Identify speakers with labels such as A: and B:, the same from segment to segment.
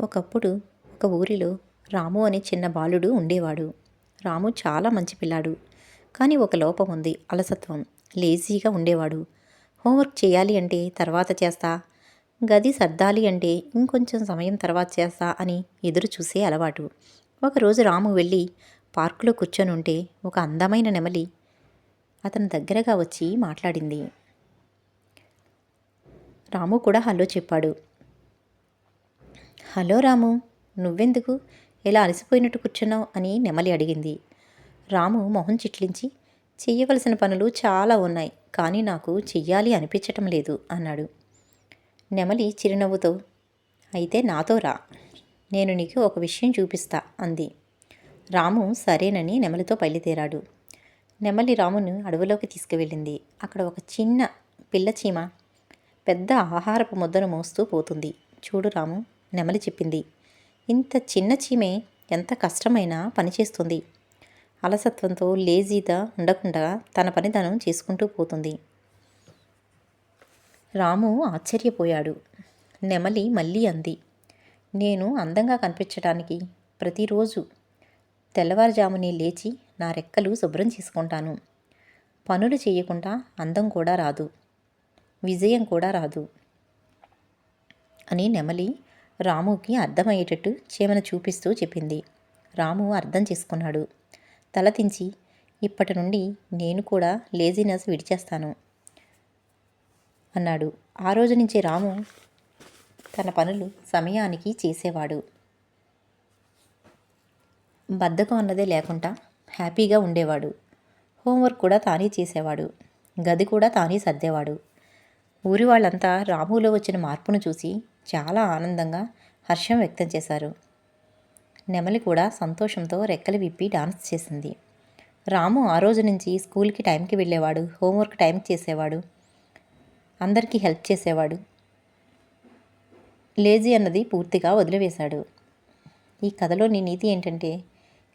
A: ఒకప్పుడు ఒక ఊరిలో రాము అనే చిన్న బాలుడు ఉండేవాడు. రాము చాలా మంచి పిల్లాడు. కానీ ఒక లోపం ఉంది అలసత్వం. లేజీగా ఉండేవాడు. హోంవర్క్ చేయాలి అంటే తర్వాత చేస్తా. గది సర్దాలి అంటే ఇంకొంచెం సమయం తర్వాత చేస్తా అని ఎదురు చూసే అలవాటు. ఒకరోజు రాము వెళ్ళి పార్కులో కూర్చొని ఉంటే ఒక అందమైన నెమలి అతని దగ్గరగా వచ్చి మాట్లాడింది. రాము కూడా హలో చెప్పాడు. హలో రాము నువ్వెందుకు ఇలా అలసిపోయినట్టు కూర్చున్నావు అని నెమలి అడిగింది. రాము మొహం చిట్లించి చెయ్యవలసిన పనులు చాలా ఉన్నాయి కానీ నాకు చెయ్యాలి అనిపించటం లేదు అన్నాడు. నెమలి చిరునవ్వుతో అయితే నాతో రా నేను నీకు ఒక విషయం చూపిస్తా అంది. రాము సరేనని నెమలితో బయలుదేరాడు. నెమలి రామును అడవిలోకి తీసుకువెళ్ళింది. అక్కడ ఒక చిన్న పిల్ల చీమ పెద్ద ఆహారపు ముద్దను మోస్తూ పోతుంది. చూడు రాము నెమలి చెప్పింది. ఇంత చిన్న చీమే ఎంత కష్టమైనా పనిచేస్తుంది. అలసత్వంతో లేజీగా ఉండకుండా తన పని తను చేసుకుంటూ పోతుంది. రాము ఆశ్చర్యపోయాడు. నెమలి మళ్ళీ అంది. నేను అందంగా కనిపించడానికి ప్రతిరోజు తెల్లవారుజామునే లేచి నా రెక్కలు శుభ్రం చేసుకుంటాను. పనులు చేయకుండా అందం కూడా రాదు. విజయం కూడా రాదు. అని నెమలి రాముకి అర్థమయ్యేటట్టు చీమను చూపిస్తూ చెప్పింది. రాము అర్థం చేసుకున్నాడు. తలతించి ఇప్పటి నుండి నేను కూడా లేజినెస్ విడిచేస్తాను అన్నాడు. ఆ రోజు నుంచి రాము తన పనులు సమయానికి చేసేవాడు. బద్ధకం అన్నదే లేకుండా హ్యాపీగా ఉండేవాడు. హోంవర్క్ కూడా తానే చేసేవాడు. గది కూడా తానే సర్దేవాడు. ఊరి వాళ్ళంతా రాములో వచ్చిన మార్పును చూసి చాలా ఆనందంగా హర్షం వ్యక్తం చేశారు. నెమలి కూడా సంతోషంతో రెక్కలు విప్పి డాన్స్ చేసింది. రాము ఆ రోజు నుంచి స్కూల్కి టైంకి వెళ్ళేవాడు హోంవర్క్ టైంకి చేసేవాడు అందరికీ హెల్ప్ చేసేవాడు. లేజీ అన్నది పూర్తిగా వదిలివేశాడు. ఈ కథలోని నీతి ఏంటంటే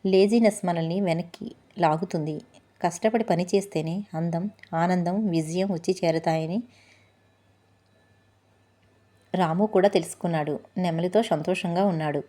A: లేజీనెస్ మనల్ని వెనక్కి లాగుతుంది. కష్టపడి పని చేస్తేనే అందం ఆనందం విజయం వచ్చి చేరతాయని రాము కూడా తెలుసుకున్నాడు. నెమలితో సంతోషంగా ఉన్నాడు.